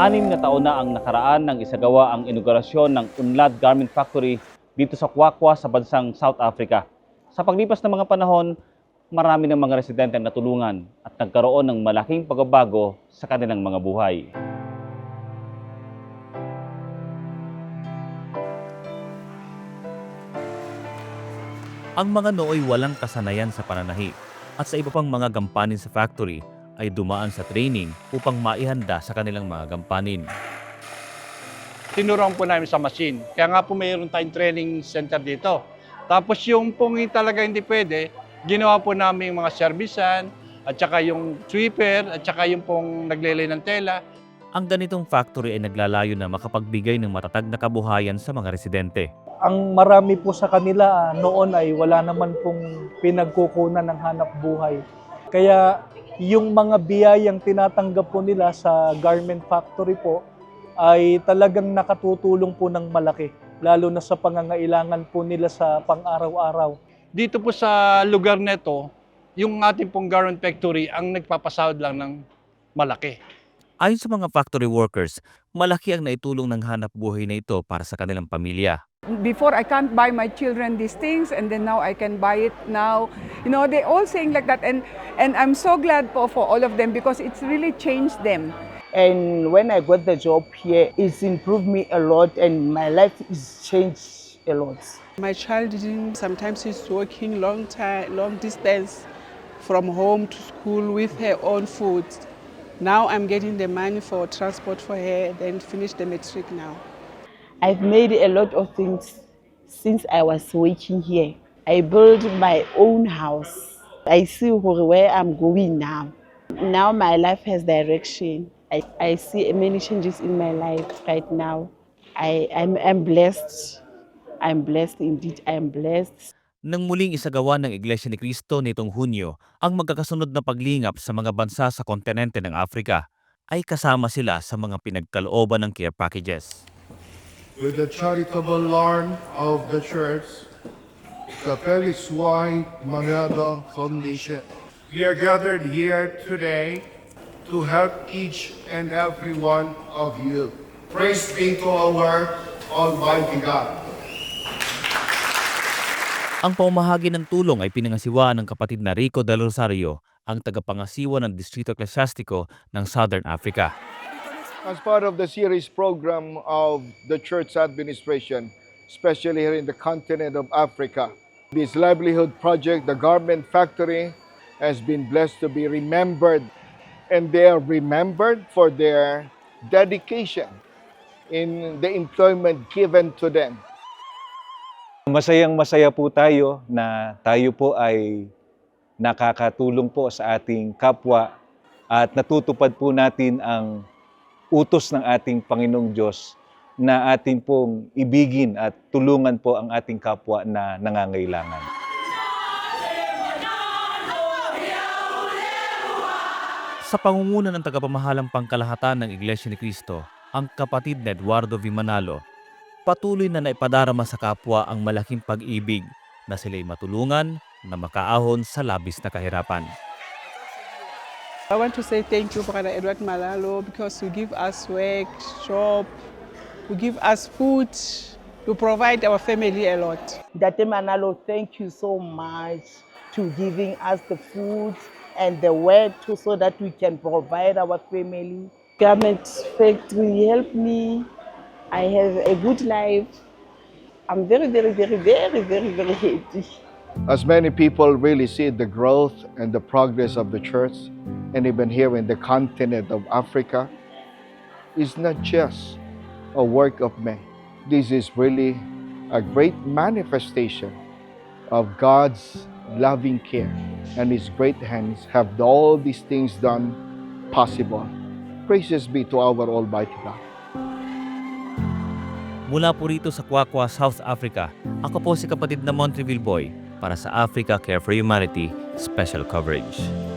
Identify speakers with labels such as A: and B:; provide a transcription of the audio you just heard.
A: Anim na taon na ang nakaraan nang isagawa ang inaugurasyon ng Unlad Garment Factory dito sa Kwakwa sa bansang South Africa. Sa paglipas ng mga panahon, marami ng mga residente ang natulungan at nagkaroon ng malaking pagbabago sa kanilang mga buhay.
B: Ang mga nooy walang kasanayan sa pananahi at sa iba pang mga gampanin sa factory ay dumaan sa training upang maihanda sa kanilang mga gampanin.
C: tinuruan po namin sa machine. Kaya nga po mayroon tayong training center dito. Tapos yung pong talaga hindi pwede, ginawa po namin yung mga servisan, at saka yung sweeper, at saka yung pong naglelay ng tela.
B: Ang ganitong factory ay naglalayo na makapagbigay ng matatag na kabuhayan sa mga residente.
D: ang marami po sa kanila ah, noon ay wala naman pong pinagkukunan ng hanap buhay. Kaya yung mga biyayang tinatanggap po nila sa garment factory po ay talagang nakatutulong po ng malaki, lalo na sa pangangailangan po nila sa pang-araw-araw.
C: Dito po sa lugar neto, yung ating pong garment factory ang nagpapasahod lang ng malaki.
B: Ayon sa mga factory workers, malaki ang naitulong ng hanap buhay na ito para sa kanilang pamilya.
E: before I can't buy my children these things and then now I can buy it now. You know, they all saying like that and and I'm so glad for, for all of them because it's really changed them.
F: And when I got the job here, it's improved me a lot and my life is changed a lot.
G: My child didn't, sometimes she's walking long time, long distance from home to school with her own food. Now I'm getting the money for transport for her, then finish the metric now.
F: I've made a lot of things since I was working here. I built my own house. I see where I'm going now. Now my life has direction. I, I see many changes in my life right now. I, I'm, I'm blessed. I'm blessed indeed. I'm blessed.
B: Nang muling isagawa ng Iglesia ni Cristo nitong Hunyo ang magkakasunod na paglingap sa mga bansa sa kontinente ng Afrika, ay kasama sila sa mga pinagkalooban ng care packages.
H: with the charitable arm of the church, the Felix Y. Manado Foundation. We are gathered here today to help each and every one of you. Praise be to our Almighty God.
B: Ang pamahagi ng tulong ay pinangasiwa ng kapatid na Rico Del Rosario, ang tagapangasiwa ng Distrito Eklesiastiko ng Southern Africa.
H: As part of the series program of the church administration, especially here in the continent of Africa, this livelihood project, the garment factory, has been blessed to be remembered. And they are remembered for their dedication in the employment given to them.
I: Masayang masaya po tayo na tayo po ay nakakatulong po sa ating kapwa at natutupad po natin ang utos ng ating Panginoong Diyos na atin pong ibigin at tulungan po ang ating kapwa na nangangailangan.
B: Sa pangunguna ng tagapamahalang pangkalahatan ng Iglesia ni Cristo, ang kapatid na Eduardo V. Manalo, patuloy na naipadarama sa kapwa ang malaking pag-ibig na sila'y matulungan na makaahon sa labis na kahirapan.
G: I want to say thank you, Brother Edward Malalo, because you give us work, shop, you give us food, you provide our family a lot.
F: Date Manalo, thank you so much to giving us the food and the work too, so that we can provide our family. Garment factory help me. I have a good life. I'm very, very, very, very, very, very happy.
H: As many people really see the growth and the progress of the church, and even here in the continent of Africa, it's not just a work of man. This is really a great manifestation of God's loving care, and His great hands have all these things done possible. Praises be to our Almighty God.
B: Mula po rito sa Kwakwa, South Africa, ako po si kapatid na Montreville Boy para sa Africa Care for Humanity Special Coverage.